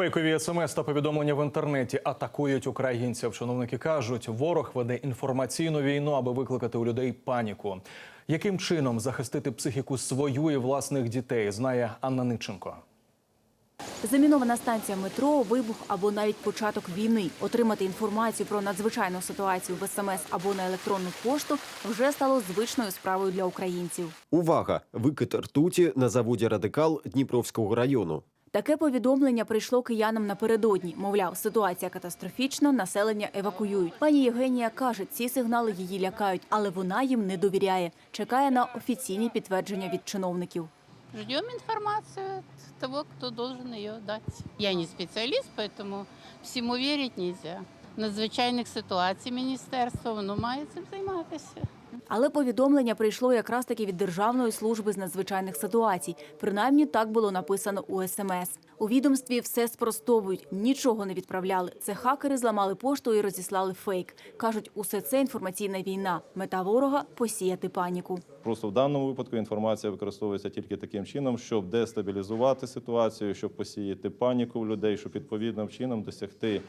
Фейкові смс та повідомлення в інтернеті атакують українців. Чиновники кажуть, ворог веде інформаційну війну, аби викликати у людей паніку. Яким чином захистити психіку свою і власних дітей, знає Анна Ниченко. Замінована станція метро, вибух або навіть початок війни. Отримати інформацію про надзвичайну ситуацію в СМС або на електронну пошту вже стало звичною справою для українців. Увага! Викид ртуті на заводі Радикал Дніпровського району. Таке повідомлення прийшло киянам напередодні. Мовляв, ситуація катастрофічна, населення евакуюють. Пані Євгенія каже, ці сигнали її лякають, але вона їм не довіряє. Чекає на офіційні підтвердження від чиновників. Ждем информацию того, кто должен ее дать. Я не специалист, поэтому всему верить нельзя. Надзвичайних ситуацій міністерство воно має цим займатися. Але повідомлення прийшло якраз таки від Державної служби з надзвичайних ситуацій. Принаймні так було написано у СМС. У відомстві все спростовують, нічого не відправляли. Це хакери зламали пошту і розіслали фейк. кажуть, усе це інформаційна війна. Мета ворога посіяти паніку. Просто в даному випадку інформація використовується тільки таким чином, щоб дестабілізувати ситуацію, щоб посіяти паніку в людей, щоб відповідним чином досягти,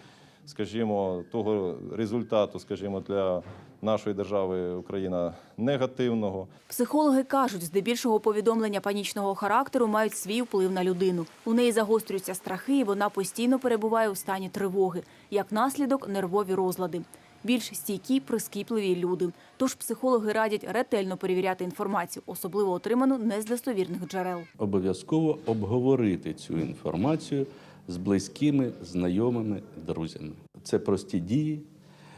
скажімо, того результату, скажімо, для нашої держави Україна негативного. Психологи кажуть, здебільшого повідомлення панічного характеру мають свій вплив на людину. У неї загострюються страхи, і вона постійно перебуває у стані тривоги. Як наслідок нервові розлади. Більш стійкі, прискіпливі люди. Тож психологи радять ретельно перевіряти інформацію, особливо отриману не з достовірних джерел. обов'язково обговорити цю інформацію з близькими, знайомими, друзями. Це прості дії,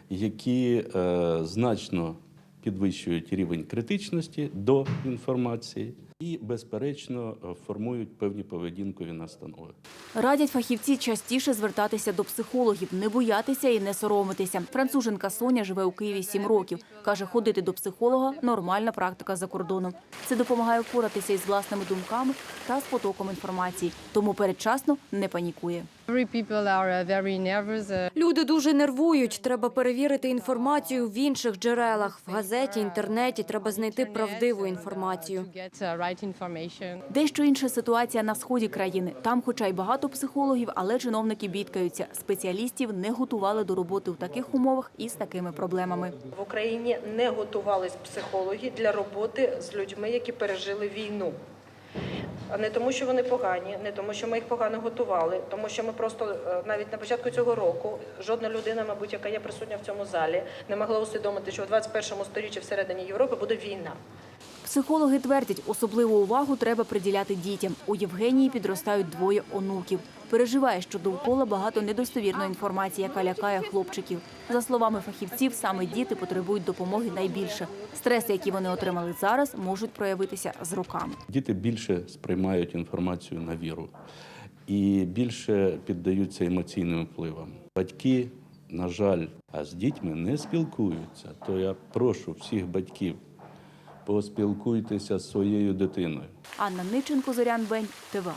які е, значно підвищують рівень критичності до інформації і, безперечно, е, формують певні поведінкові настанови. Радять фахівці частіше звертатися до психологів, не боятися і не соромитися. Француженка Соня живе у Києві сім років. Каже, ходити до психолога нормальна практика за кордоном. Це допомагає впоратися із власними думками та з потоком інформації. Тому передчасно не панікує. Every people are uh, very nervous. uh, Люди дуже нервують. Треба перевірити інформацію в інших джерелах. В газеті, інтернеті треба знайти правдиву інформацію. To get uh, right information. Дещо інша ситуація на сході країни. Там, хоча й багато психологів, але чиновники бідкаються. Спеціалістів не готували до роботи в таких умовах і з такими проблемами. В Україні не готувались психологи для роботи з людьми, які пережили війну. А не тому, що вони погані, не тому, що ми їх погано готували, тому що ми просто е, навіть на початку цього року жодна людина, мабуть, яка є присутня в цьому залі, не могла усвідомити, що в 21 сторіччі всередині Європи буде війна. Психологи твердять, особливу увагу треба приділяти дітям. У Євгенії підростають двоє онуків. Переживає, що довкола багато недостовірної інформації, яка лякає хлопчиків. За словами фахівців, саме діти потребують допомоги найбільше. Стреси, які вони отримали зараз, можуть проявитися з роками. Діти більше сприймають інформацію на віру і більше піддаються емоційним впливам. Батьки, на жаль, а з дітьми не спілкуються. То я прошу всіх батьків поспілкуйтеся з своєю дитиною. Анна Ниченко, Зорян Бень, ТВА.